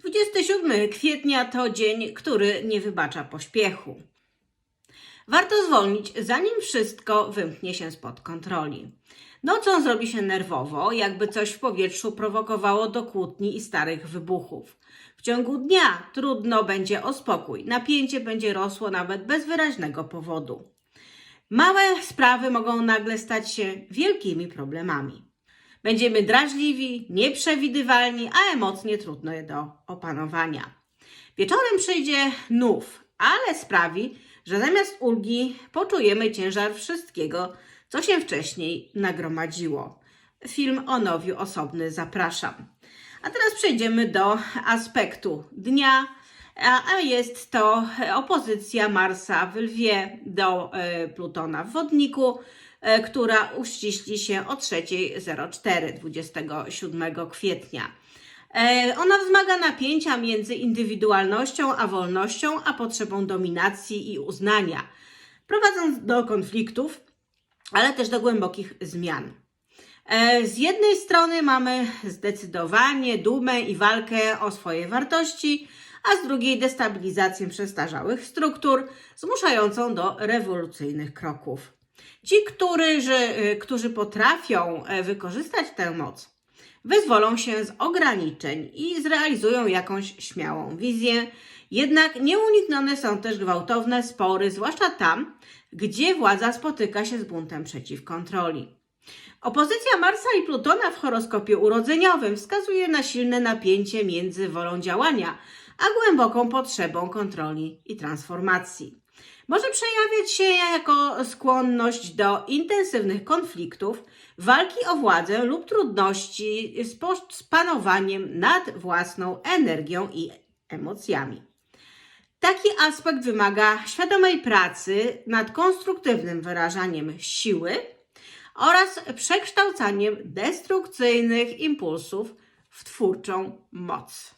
27 kwietnia to dzień, który nie wybacza pośpiechu. Warto zwolnić, zanim wszystko wymknie się spod kontroli. Nocą zrobi się nerwowo, jakby coś w powietrzu prowokowało do kłótni i starych wybuchów. W ciągu dnia trudno będzie o spokój, napięcie będzie rosło nawet bez wyraźnego powodu. Małe sprawy mogą nagle stać się wielkimi problemami. Będziemy drażliwi, nieprzewidywalni, a emocje trudno je do opanowania. Wieczorem przyjdzie nów, ale sprawi, że zamiast ulgi poczujemy ciężar wszystkiego, co się wcześniej nagromadziło. Film o nowiu osobny zapraszam. A teraz przejdziemy do aspektu dnia, a jest to opozycja Marsa w Lwie do e, Plutona w Wodniku, e, która uściśli się o 3.04 27 kwietnia. E, Ona wzmaga napięcia między indywidualnością a wolnością, a potrzebą dominacji i uznania, prowadząc do konfliktów, ale też do głębokich zmian. Z jednej strony mamy zdecydowanie dumę i walkę o swoje wartości, a z drugiej destabilizację przestarzałych struktur, zmuszającą do rewolucyjnych kroków. Ci, którzy, którzy potrafią e, wykorzystać tę moc, wyzwolą się z ograniczeń i zrealizują jakąś śmiałą wizję. Jednak nieuniknione są też gwałtowne spory, zwłaszcza tam, gdzie władza spotyka się z buntem przeciw kontroli. Opozycja Marsa i Plutona w horoskopie urodzeniowym wskazuje na silne napięcie między wolą działania a głęboką potrzebą kontroli i transformacji. Może przejawiać się jako skłonność do intensywnych konfliktów, walki o władzę lub trudności z panowaniem nad własną energią i emocjami. Taki aspekt wymaga świadomej pracy nad konstruktywnym wyrażaniem siły oraz przekształcaniem destrukcyjnych impulsów w twórczą moc.